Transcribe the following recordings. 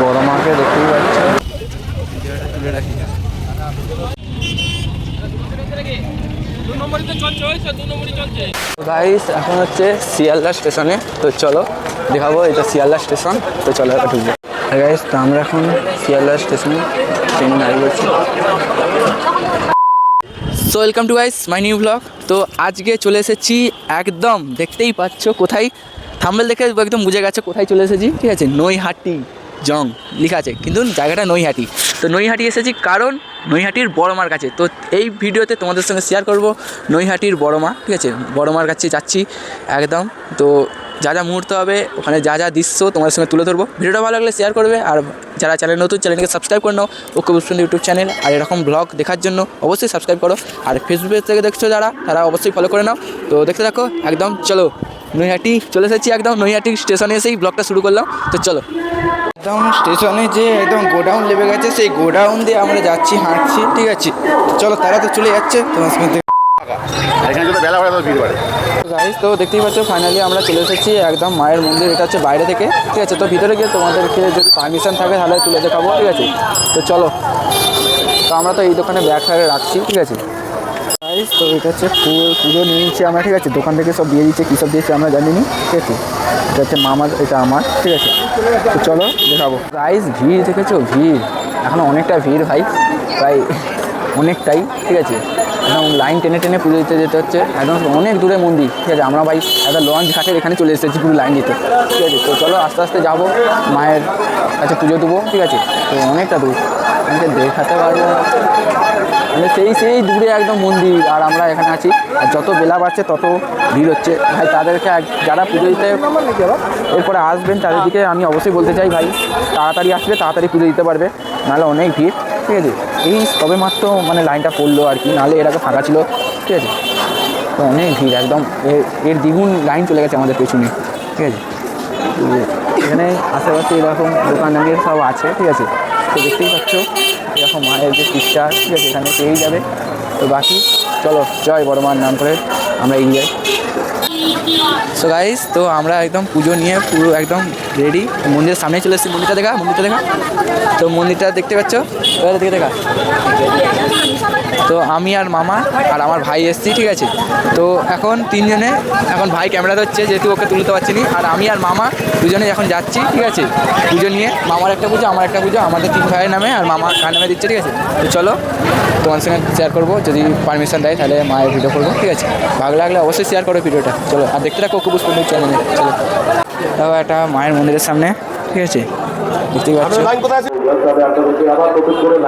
বড় মাকে দেখতেই পাচ্ছ তুলে এখন হচ্ছে শিয়ালদা স্টেশনে। তো চলো, দেখাবো এটা শিয়ালদা স্টেশন। তো চলো এটা ঢুকবো। গাইস তো আমরা এখন শিয়ালদা স্টেশনে ট্রেন দাঁড়িয়ে করছি so welcome to guys my new blog তো আজকে চলে এসেছি একদম, দেখতেই পাচ্ছ কোথায়? থাম্বেল দেখে একদম বুঝে গেছে কোথায় চলে এসেছি। ঠিক আছে, নৈহাটি। জং লেখা আছে, কিন্তু জায়গাটা নৈহাটি। তো নৈহাটি এসেছি কারণ নৈহাটির বড়মার কাছে। তো এই ভিডিওতে তোমাদের সঙ্গে শেয়ার করব নৈহাটির বড়মা, ঠিক আছে? বড়মার কাছে যাচ্ছি একদম। তো যা যা মুহূর্ত হবে, ওখানে যা যা দৃশ্য তোমাদের সঙ্গে তুলে ধরবো। ভিডিওটা ভালো লাগলে শেয়ার করবে, আর যারা চ্যানেল নতুন চ্যানেলকে সাবস্ক্রাইব করে নাও। ওকে বুঝবেন ইউটিউব চ্যানেল আর এরকম ব্লগ দেখার জন্য অবশ্যই সাবস্ক্রাইব করো। আর ফেসবুক থেকে দেখছ যারা, তারা অবশ্যই ফলো করে নাও। তো দেখতে থাকো, একদম, চলো। নৈহাটি চলে এসেছি একদম নৈহাটি স্টেশনে এসেই ব্লগটা শুরু করলাম। তো চলো। একদম স্টেশনে যে একদম গোডাউন লেবে গেছে সেই গোডাউন দিয়ে আমরা যাচ্ছি হাঁটছি ঠিক আছে? চলো তারা তো চলে যাচ্ছে তোমার সঙ্গে এখানে যদি বেলা তো ভিড় গাইজ তো দেখতেই পাচ্ছ ফাইনালি আমরা চলে এসেছি একদম মায়ের মন্দির এটা হচ্ছে বাইরে থেকে ঠিক আছে? তো ভিতরে গিয়ে তোমাদেরকে যদি পারমিশন থাকে তাহলে তুলে দেখাবো ঠিক আছে? তো চলো। তো আমরা তো এই দোকানে ব্যাগ ফ্যাগে রাখছি ঠিক আছে? গাইজ তো এটা হচ্ছে পুজো নিয়ে নিচ্ছি আমরা, ঠিক আছে? দোকান থেকে সব দিয়ে দিচ্ছে, কী সব দিয়েছে আমরা জানি নি ঠিক আছে? এটা হচ্ছে মামার, এটা আমার, ঠিক আছে? তো চলো, দেখাবো। গাইজ ভিড় দেখেছ ভিড়, এখন অনেকটা ভিড় ভাই, প্রায় অনেকটাই, ঠিক আছে? একদম লাইন টেনে টেনে পুজো দিতে যেতে হচ্ছে, একদম অনেক দূরে মন্দির, ঠিক আছে? আমরা ভাই একটা লঞ্চ ঘাটের এখানে চলে এসেছি পুরো লাইন দিতে, ঠিক আছে? তো চলো আস্তে আস্তে যাব, মায়ের কাছে পুজো দেবো, ঠিক আছে? তো অনেকটা দূর। আমাকে দেখাতে পারব। মানে সেই সেই দূরে একদম মন্দির আর আমরা এখানে আছি। আর যত বেলা বাড়ছে, তত ভিড় হচ্ছে। ভাই, তাদেরকে যারা পুজো দিতে এরপরে আসবেন, তাদেরকে আমি অবশ্যই বলতে চাই, ভাই, তাড়াতাড়ি আসলে তাড়াতাড়ি পুজো দিতে পারবে, নাহলে অনেক ভিড়, ঠিক আছে? এই সবে মাত্র মানে লাইনটা পড়ল আর কি, নাহলে এর আগে ফাঁকা ছিল, ঠিক আছে? তো অনেক ভিড়, একদম এর- দ্বিগুণ লাইন চলে গেছে আমাদের পেছনে, ঠিক আছে? এখানে আশেপাশে এরকম দোকান সব আছে, ঠিক আছে? তো দেখতেই পাচ্ছ, এরকম মায়ের যে পিকচার ঠিক আছে, এখানে পেয়েই যাবে। তো বাকি, চলো, জয় বড় মার নাম করে আমরা এগিয়ে যাই। সো গাইস তো আমরা একদম পুজো নিয়ে পুরো একদম রেডি মন্দিরের সামনে চলে এসেছি। মন্দিরটা দেখা মন্দিরটা দেখা। তো মন্দিরটা দেখতে পাচ্ছ? এবার দিকে দেখা। তো আমি আর মামা আর আমার ভাই এসেছি, ঠিক আছে? তো এখন তিনজনে, এখন ভাই ক্যামেরা ধরছে, যেহেতু ওকে তুলতে পারছি না। আর আমি আর মামা দুজনে এখন যাচ্ছি, ঠিক আছে? পুজো নিয়ে। মামার একটা পুজো, আমার একটা পুজো, আমাদের তিন ভাইয়ের নামে আর মামা কার নামে দিচ্ছে, ঠিক আছে? তো চলো, তোমার সঙ্গে শেয়ার করব। যদি পারমিশন দেয়, তাহলে মায়ের ভিডিও করব, ঠিক আছে? ভালো লাগলে অবশ্যই শেয়ার করো ভিডিওটা চলো আর দেখতে থাকো কুকুস পন্ডিত চ্যানেলে চলো। তাও একটা মায়ের মন্দিরের সামনে ঠিক আছে? দেখতেই পাচ্ছ।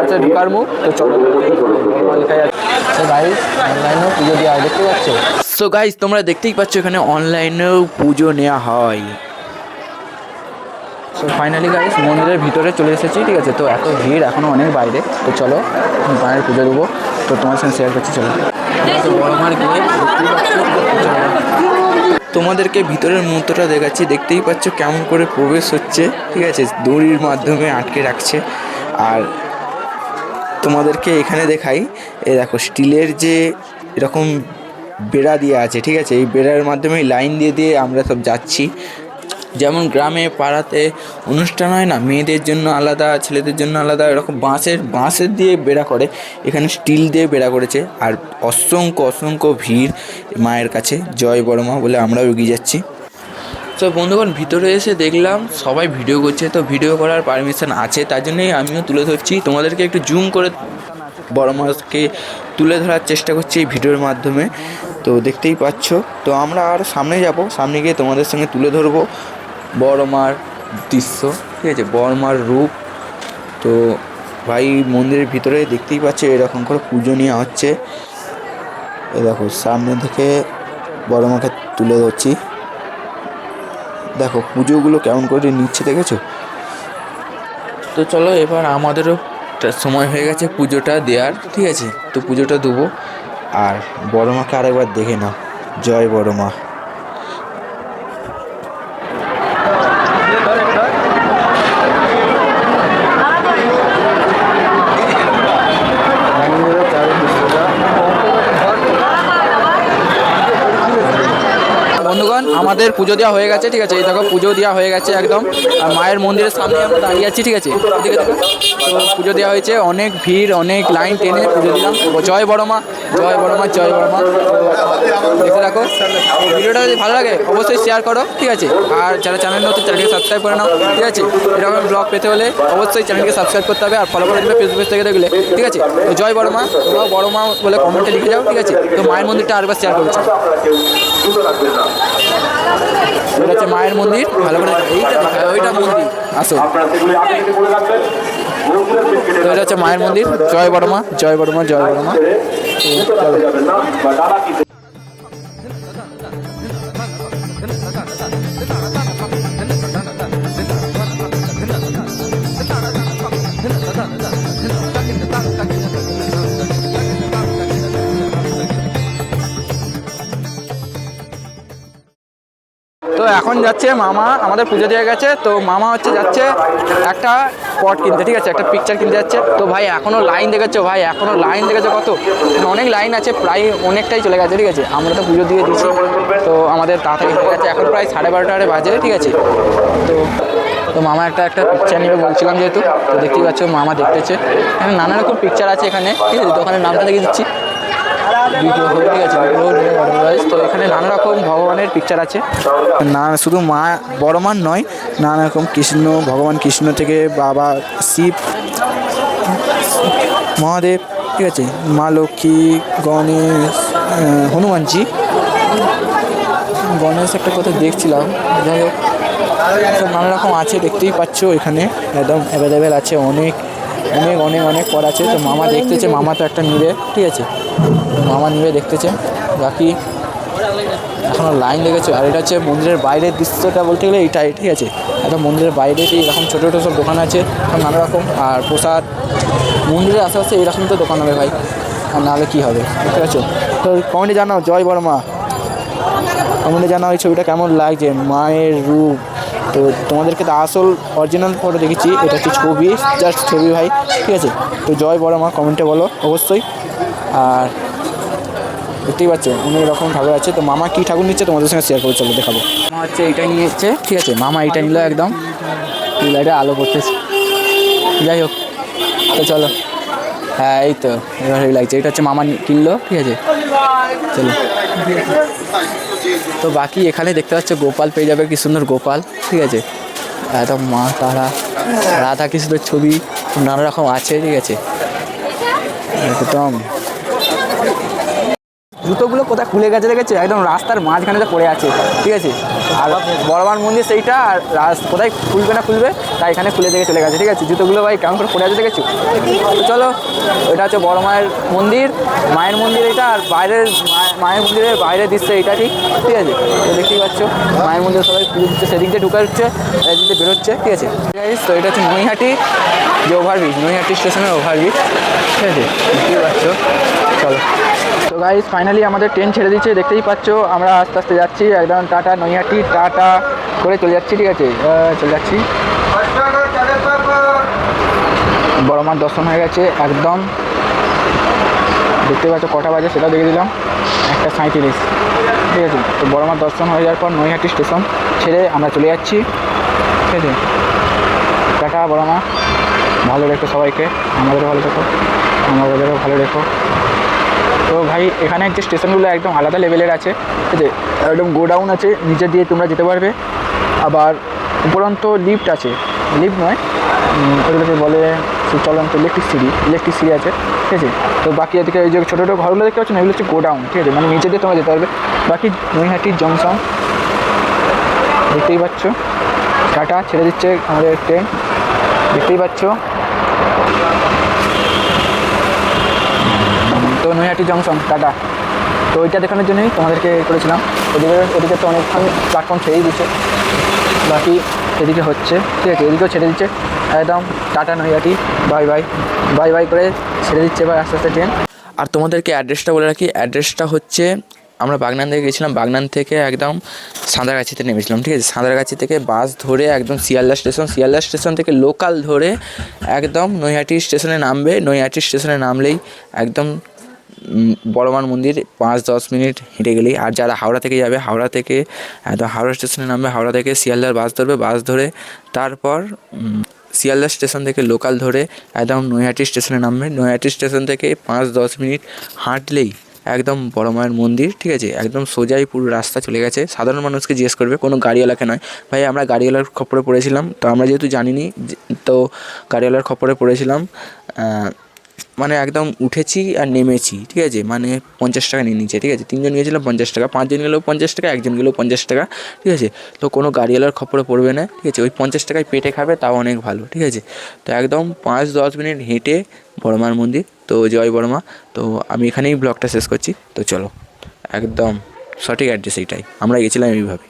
আচ্ছা ঢুকার মুখ তো চলো। তো গাইস অনলাইনেও পুজো দেওয়া হয় দেখতে পাচ্ছ? সো গাইস তোমরা দেখতেই পাচ্ছ এখানে অনলাইনেও পুজো নেওয়া হয়। সো ফাইনালি গাইস মন্দিরের ভিতরে চলে এসেছি ঠিক আছে? তো এত ভিড় এখনও অনেক বাইরে। তো চলো মায়ের পুজো দেবো। তো তোমার সঙ্গে শেয়ার করছি চলো। তোমাদেরকে ভিতরের মুহূর্তটা দেখাচ্ছি, দেখতেই পাচ্ছ কেমন করে প্রবেশ হচ্ছে, ঠিক আছে? দড়ির মাধ্যমে আটকে রাখছে। আর তোমাদেরকে এখানে দেখাই, এ দেখো, স্টিলের যে এরকম বেড়া দিয়ে আছে, ঠিক আছে? এই বেড়ার মাধ্যমে লাইন দিয়ে দিয়ে আমরা সব যাচ্ছি। যেমন গ্রামে, পাড়াতে অনুষ্ঠান হয় না, মেয়েদের জন্য আলাদা, ছেলেদের জন্য আলাদা, এরকম বাঁশের বাঁশের দিয়ে বেড়া করে, এখানে স্টিল দিয়ে বেড়া করেছে। আর অসংখ্য অসংখ্য ভিড় মায়ের কাছে। জয় বড় মা বলে আমরাও এগিয়ে যাচ্ছি। তো বন্ধুগণ, ভিতরে এসে দেখলাম সবাই ভিডিও করছে, তো ভিডিও করার পারমিশন আছে, তার জন্যই আমিও তুলে ধরছি। তোমাদেরকে একটু জুম করে বড় মাছকে তুলে ধরার চেষ্টা করছি এই ভিডিওর মাধ্যমে। তো দেখতেই পাচ্ছ, তো আমরা আর সামনে যাব, সামনে গিয়ে তোমাদের সঙ্গে তুলে ধরবো। বড় মার দৃশ্য, ঠিক আছে? বড় মার রূপ। তো ভাই, মন্দিরের ভিতরে দেখতেই পাচ্ছ, এরকম করে পুজো নেওয়া হচ্ছে। এ দেখো, সামনে থেকে বড় মাকে তুলে ধরছি। দেখো, পুজোগুলো কেমন করে নিচ্ছে, দেখেছ? তো চলো, এবার আমাদেরও সময় হয়ে গেছে পুজোটা দেওয়ার, ঠিক আছে? তো পুজোটা দেবো। আর বড় মাকে আরেকবার দেখে নাও। জয় বড় মা বন্ধুগণ আমার আমাদের পুজো দেওয়া হয়ে গেছে, ঠিক আছে? এই দেখো, পুজো দেওয়া হয়ে গেছে একদম। আর মায়ের মন্দিরের সামনে আমরা দাঁড়িয়ে আছি, ঠিক আছে? এদিকে দেখো। তো পুজো দেওয়া হয়েছে, অনেক ভিড়, অনেক লাইন টেনে পুজো দিলাম। জয় বড় মা জয় বড় মা জয় বড় মা দেখে রাখো ভিডিওটা যদি ভালো লাগে, অবশ্যই শেয়ার করো, ঠিক আছে? আর যারা চ্যানেল নতুন চ্যানেলকে সাবস্ক্রাইব করে নাও, ঠিক আছে? এরকম ব্লগ পেতে হলে অবশ্যই চ্যানেলকে সাবস্ক্রাইব করতে হবে, আর ফলো করে দেবে ফেসবুক থেকে দেখলে, ঠিক আছে? তো জয় বড় মা তোমরাও বড় মা বলে কমেন্টে লিখে যাও, ঠিক আছে? তো মায়ের মন্দিরটা আরেকবার শেয়ার করেছি। এটা হচ্ছে মায়ের মন্দির। ভালো করে এইটা ওইটা মন্দির। আসো। এটা হচ্ছে মায়ের মন্দির। জয় বর্মা জয় বর্মা জয় বড় এখন যাচ্ছে মামা, আমাদের পুজো দিয়ে গেছে, তো মামা হচ্ছে যাচ্ছে একটা পট কিনতে, ঠিক আছে? একটা পিকচার কিনতে যাচ্ছে। তো ভাই এখনও লাইন দেখেছ ভাই? এখনও লাইন দেখেছ কত? অনেক লাইন আছে, প্রায় অনেকটাই চলে গেছে, ঠিক আছে? আমরা তো পুজো দিয়ে দিচ্ছি তো আমাদের তাড়াতাড়ি হয়ে গেছে, এখন প্রায় সাড়ে বারোটা বাজে, ঠিক আছে? তো তো মামা একটা একটা পিকচার নেবে বলছিলাম যেহেতু, তো দেখতেই পাচ্ছ মামা দেখতেছে। এখানে নানা রকম পিকচার আছে এখানে, ঠিক আছে? দোকানের নামটা দেখে দিচ্ছি। আছে বিগ্রহ নিয়ে তো এখানে নানা রকম ভগবানের পিকচার আছে। না, শুধু মা বড় মান নয়, নানা রকম কৃষ্ণ, ভগবান কৃষ্ণ থেকে বাবা শিব, মহাদেব, ঠিক আছে? মা লক্ষ্মী, গণেশ হনুমানজি। গণেশ একটা কথা দেখছিলাম, যাই হোক নানা রকম আছে, দেখতেই পাচ্ছ এখানে। একদম অ্যাভেলেবেল আছে অনেক। অনেক অনেক অনেক পর আছে। তো মামা দেখতেছে মামা তো একটা নিবে, ঠিক আছে? মামা নিবে দেখতেছে বাকি এখনও লাইন লেগেছে আর এটা হচ্ছে মন্দিরের বাইরের দৃশ্যটা বলতে গেলে এইটাই, ঠিক আছে? একটা মন্দিরের বাইরে এরকম ছোটো ছোটো সব দোকান আছে? নানা রকম। আর প্রসাদ, মন্দিরের আশেপাশে এরকম তো দোকান হবে ভাই। আর নাহলে কী হবে? ঠিক আছে তো কমেন্টে জানাও, জয় বর্মা। কমেন্টে জানাও এই ছবিটা কেমন লাগছে? মায়ের রূপ। তো তোমাদেরকে তো আসল অরিজিনাল ফটো দেখেছি, এটা হচ্ছে ছবি জাস্ট ছবি ভাই, ঠিক আছে? তো জয় বড় মা কমেন্টে বলো, অবশ্যই। আর দেখতেই পাচ্ছ, অনেক রকম ঠাকুর আছে, তো মামা কী ঠাকুর নিচ্ছে তোমাদের সঙ্গে শেয়ার করে চলো দেখাবো। মামা হচ্ছে এইটাই নিয়ে এসছে ঠিক আছে? মামা এটা নিল একদম লাইটে আলো করতেছে যাই হোক, তো চলো। হ্যাঁ এই তো, এবার লাগছে, এটা হচ্ছে মামা কিনলো, ঠিক আছে? চলো। তো বাকি এখানে দেখতে পাচ্ছ গোপাল পেয়ে যাবে, কি সুন্দর গোপাল, ঠিক আছে? একদম মা, তারা, রাধা কৃষ্ণের ছবি, নানা রকম আছে, ঠিক আছে? একদম। জুতোগুলো কোথায় খুলে গেছে দেখেছ? একদম রাস্তার মাঝখানে তো পড়ে আছে, ঠিক আছে? আর বড়বার মন্দির সেইটা, আর কোথায় খুলবে না খুলবে, তাই এখানে খুলে দেখে চলে গেছে, ঠিক আছে? জুতোগুলো ভাই কেমন করে পড়ে আছে দেখেছ? চলো, এটা হচ্ছে বড় মায়ের মন্দির মায়ের মন্দির এটা, আর বাইরের মায়ের- মন্দিরের বাইরের দৃশ্য এটা ঠিক ঠিক আছে? দেখতেই পাচ্ছ মায়ের মন্দিরে সবাই পুজো দিচ্ছে সেদিক দিয়ে ঢুকে হচ্ছে, এদিক দিয়ে বেরোচ্ছে, ঠিক আছে? তো এটা হচ্ছে নৈহাটি যে ওভারব্রিজ নৈহাটি স্টেশনের ওভারব্রিজ ঠিক আছে? দেখতেই পাচ্ছ, চলো। তো গাইজ ফাইনালি আমাদের ট্রেন ছেড়ে দিচ্ছে, দেখতেই পাচ্ছ, আমরা আস্তে আস্তে যাচ্ছি, একদম টাটা নৈহাটি, টাটা করে চলে যাচ্ছি, ঠিক আছে? চলে যাচ্ছি। বড় মার দর্শন হয়ে গেছে, একদম। দেখতে পাচ্ছ কটা বাজে সেটাও দেখে দিলাম। একটা সাঁইত্রিশ। ঠিক আছে, তো বড় মার দর্শন হয়ে যাওয়ার পর নৈহাটি স্টেশন ছেড়ে আমরা চলে যাচ্ছি। ঠিক আছে, টাটা বড় মা ভালো রেখো সবাইকে, আমাদেরও ভালো রেখো আমাদেরও ভালো রেখো তো ভাই, এখানে যে স্টেশনগুলো একদম আলাদা লেভেলের আছে, ঠিক আছে, একদম গোডাউন আছে, নিচে দিয়ে তোমরা যেতে পারবে। আবার উপরন্ত লিফট আছে, লিফট নয় ওগুলোকে বলে সে চলন্ত ইলেকট্রিক সিঁড়ি ইলেকট্রিক সিঁড়ি আছে, ঠিক আছে? তো বাকি এদিকে ওই যে ছোটো ছোটো ঘরগুলো দেখতে পাচ্ছ না এগুলো হচ্ছে গোডাউন, ঠিক আছে? মানে নিচে দিয়ে তোমরা যেতে পারবে বাকি নৈহাটির জংশন, দেখতেই পাচ্ছ। টাটা, ছেড়ে দিচ্ছে আমাদের ট্রেন দেখতেই পাচ্ছ। তো নৈহাটি জংশন, টাটা। তো ওইটা দেখানোর জন্যই তোমাদেরকে করেছিলাম। ওদিকে ওদিকে তো অনেকক্ষণ প্ল্যাটফর্ম ছেড়েই দিচ্ছে বাকি এদিকে হচ্ছে, ঠিক আছে? এদিকেও ছেড়ে দিচ্ছে। একদম tata Naihati, bye bye bye bye করে ছেড়ে দিচ্ছে এবার আস্তে আস্তে ট্রেন। আর তোমাদেরকে অ্যাড্রেসটা বলে রাখি অ্যাড্রেসটা হচ্ছে আমরা বাগনান থেকে গেছিলাম, বাগনান থেকে একদম সাঁতরাগাছিতে নেমেছিলাম, ঠিক আছে? সাঁতরাগাছি থেকে বাস ধরে একদম শিয়ালদা স্টেশন শিয়ালদা স্টেশন থেকে লোকাল ধরে একদম নৈহাটি স্টেশনে নামবে, নৈহাটি স্টেশনে নামলেই একদম বড়মান মন্দির, পাঁচ দশ মিনিট হেঁটে গেলেই। আর যারা হাওড়া থেকে যাবে, হাওড়া থেকে, একদম হাওড়া স্টেশনে নামবে, হাওড়া থেকে শিয়ালদার বাস ধরবে, বাস ধরে তারপর শিয়ালদা স্টেশন থেকে লোকাল ধরে একদম নৈহাটি স্টেশনে নামবে। নৈহাটি স্টেশন থেকে পাঁচ দশ মিনিট হাঁটলেই একদম বড় মায়ের মন্দির, ঠিক আছে? একদম সোজাই পুরো রাস্তা চলে গেছে। সাধারণ মানুষকে জিজ্ঞেস করবে, কোনো গাড়িওয়ালাকে নয়? ভাই, আমরা গাড়িওয়ালার খপরে পড়েছিলাম। তো আমরা যেহেতু জানিনি তো গাড়িওয়ালার খপরে পড়েছিলাম মানে একদম উঠেছি আর নেমেছি, ঠিক আছে? মানে পঞ্চাশ টাকা নিয়ে নিচ্ছে ঠিক আছে? তিনজন গিয়েছিলাম পঞ্চাশ টাকা, পাঁচজন গেলেও পঞ্চাশ টাকা, একজন গেলেও পঞ্চাশ টাকা, ঠিক আছে? তো কোনো গাড়িওয়ালার খপরে পড়বে না, ঠিক আছে? ওই পঞ্চাশ টাকায় পেটে খাবে, তাও অনেক ভালো, ঠিক আছে? তো একদম পাঁচ দশ মিনিট হেঁটে বড়মার মন্দির, তো জয় বড়মা, তো আমি এখানেই ব্লগটা শেষ করছি, তো চলো, একদম সঠিক অ্যাড্রেস এইটাই, আমরা গেছিলাম এইভাবে।